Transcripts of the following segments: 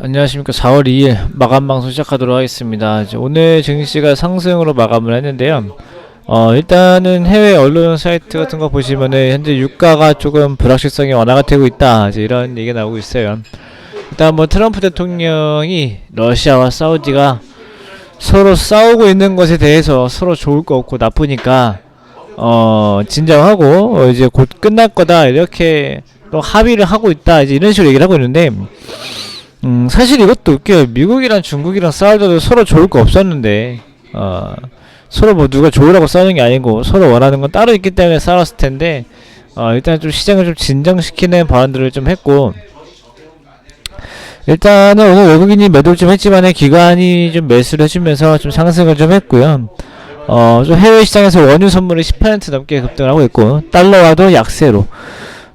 안녕하십니까. 4월 2일 마감 방송 시작하도록 하겠습니다. 오늘 증시가 상승으로 마감을 했는데요. 어 일단은 해외 언론 사이트 같은 거 보시면은 현재 유가가 조금 불확실성이 완화가 되고 있다. 이제 이런 얘기가 나오고 있어요. 일단 뭐 트럼프 대통령이 러시아와 사우디가 서로 싸우고 있는 것에 대해서 서로 좋을 거 없고 나쁘니까 어 진정하고 어, 이제 곧 끝날 거다. 이렇게 또 합의를 하고 있다. 이제 이런 식으로 얘기를 하고 있는데 음 사실 이것도 웃겨요 미국이랑 중국이랑 때도 서로 좋을 거 없었는데 어 서로 뭐 누가 좋으라고 싸우는 게 아니고 서로 원하는 건 따로 있기 때문에 싸웠을 텐데 어 일단 좀 시장을 좀 진정시키는 발언들을 좀 했고 일단은 오늘 외국인이 매도를 좀 했지만은 기관이 좀 매수를 해주면서 좀 상승을 좀 했고요. 어, 좀 해외 시장에서 원유 선물이 10% 넘게 급등을 하고 있고 달러와도 약세로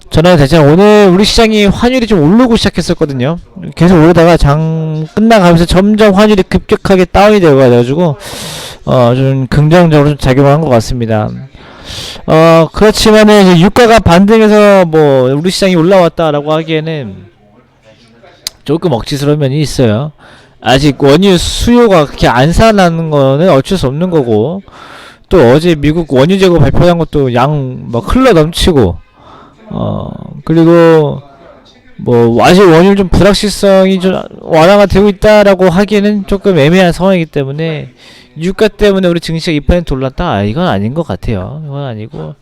전환이 되잖아. 오늘 우리 시장이 환율이 좀 오르고 시작했었거든요. 계속 오르다가 장 끝나가면서 점점 환율이 급격하게 다운이 되어 가지고 어, 좀 긍정적으로 좀 작용한 것 같습니다. 어, 그렇지만은 이제 유가가 반등해서 뭐 우리 시장이 올라왔다라고 하기에는 조금 억지스러운 면이 있어요. 아직 원유 수요가 그렇게 안 살아나는 거는 어쩔 수 없는 거고 또 어제 미국 원유 재고 발표한 것도 양 막 흘러 넘치고 어 그리고 뭐 아직 원유 좀 불확실성이 좀 완화가 되고 있다라고 하기에는 조금 애매한 상황이기 때문에 유가 때문에 우리 증시가 2% 올랐다? 아, 이건 아닌 것 같아요. 이건 아니고.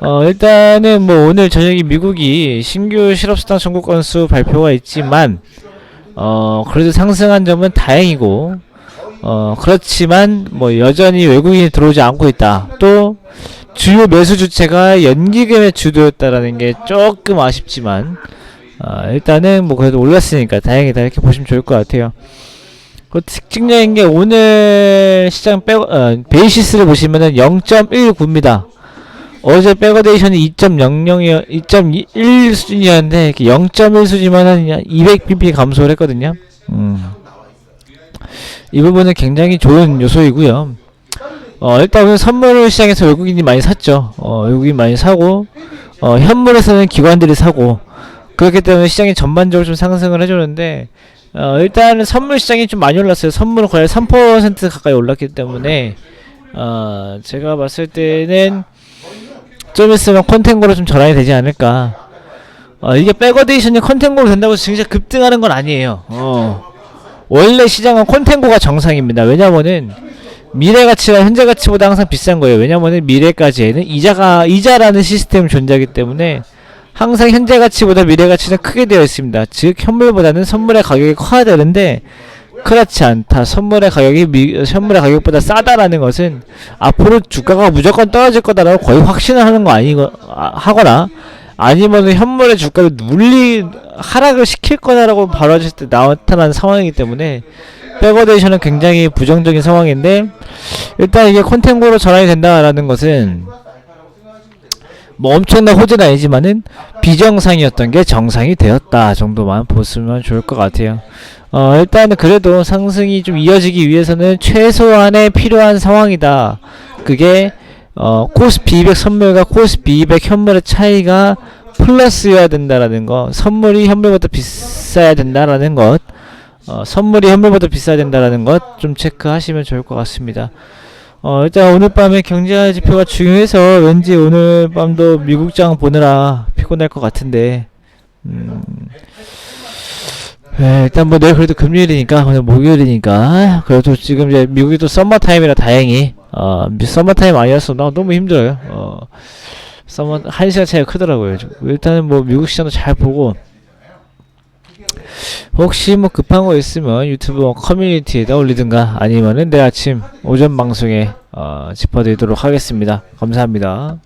어 일단은 뭐 오늘 저녁에 미국이 신규 실업수당 청구 건수 발표가 있지만 어 그래도 상승한 점은 다행이고 어 그렇지만 뭐 여전히 외국인이 들어오지 않고 있다 또 주요 매수 주체가 연기금의 주도였다라는 게 조금 아쉽지만 어, 일단은 뭐 그래도 올랐으니까 다행이다 이렇게 보시면 좋을 것 같아요. 그 특징적인 게 오늘 시장 백 어, 베이시스를 보시면은 0.19입니다. 어제 백어데이션이 2.00이었 2.1 수준이었는데 이렇게 0.1 수준이면은 200bp 감소를 했거든요. 음. 이 부분은 굉장히 좋은 요소이고요. 어, 일단 오늘 선물 시장에서 외국인이 많이 샀죠. 어, 외국인 많이 사고, 어, 현물에서는 기관들이 사고, 그렇기 때문에 시장이 전반적으로 좀 상승을 해주는데, 어, 일단은 선물 시장이 좀 많이 올랐어요. 선물은 거의 3% 가까이 올랐기 때문에, 어, 제가 봤을 때는 좀 있으면 컨텐고로 좀 전환이 되지 않을까. 어, 이게 백어데이션이 컨텐고로 된다고 진짜 급등하는 건 아니에요. 어. 원래 시장은 컨텐고가 정상입니다. 왜냐면은, 미래 가치가 현재 가치보다 항상 비싼 거예요. 왜냐면은 미래까지에는 이자가 이자라는 시스템이 존재하기 때문에 항상 현재 가치보다 미래 가치는 크게 되어 있습니다. 즉 현물보다는 선물의 가격이 커야 되는데 그렇지 않다. 선물의 가격이 미, 선물의 가격보다 싸다라는 것은 앞으로 주가가 무조건 떨어질 거다라고 거의 확신을 하는 거 아니고 아, 하거나 아니면은 현물의 주가를 눌리 하락을 시킬 거다라고 바라질 때 나타나는 상황이기 때문에 백어데이션은 굉장히 부정적인 상황인데 일단 이게 컨텐고로 전환이 된다라는 것은 뭐 엄청난 호재는 아니지만은 비정상이었던 게 정상이 되었다 정도만 보시면 좋을 것 같아요. 어 일단은 그래도 상승이 좀 이어지기 위해서는 최소한의 필요한 상황이다. 그게 어 코스피 200 선물과 코스피 200 현물의 차이가 플러스여야 된다라는 거, 선물이 현물보다 비싸야 된다라는 것. 어, 선물이 현물보다 비싸야 된다라는 것 좀 체크하시면 좋을 것 같습니다. 어, 일단 오늘 밤에 경제 지표가 중요해서 왠지 오늘 밤도 미국장 보느라 피곤할 것 같은데, 음, 네, 일단 뭐 내일 그래도 금요일이니까 오늘 목요일이니까 그래도 지금 이제 미국이 또 썸머 타임이라 다행히 어 썸머 타임 아니었어 나 너무 힘들어요. 어 썸머 한 시간 차이가 크더라고요. 일단은 뭐 미국 시장도 잘 보고 혹시 뭐 급한 거 있으면 유튜브 뭐 커뮤니티에다 올리든가 아니면은 내일 아침 오전 방송에 어, 짚어드리도록 하겠습니다. 감사합니다.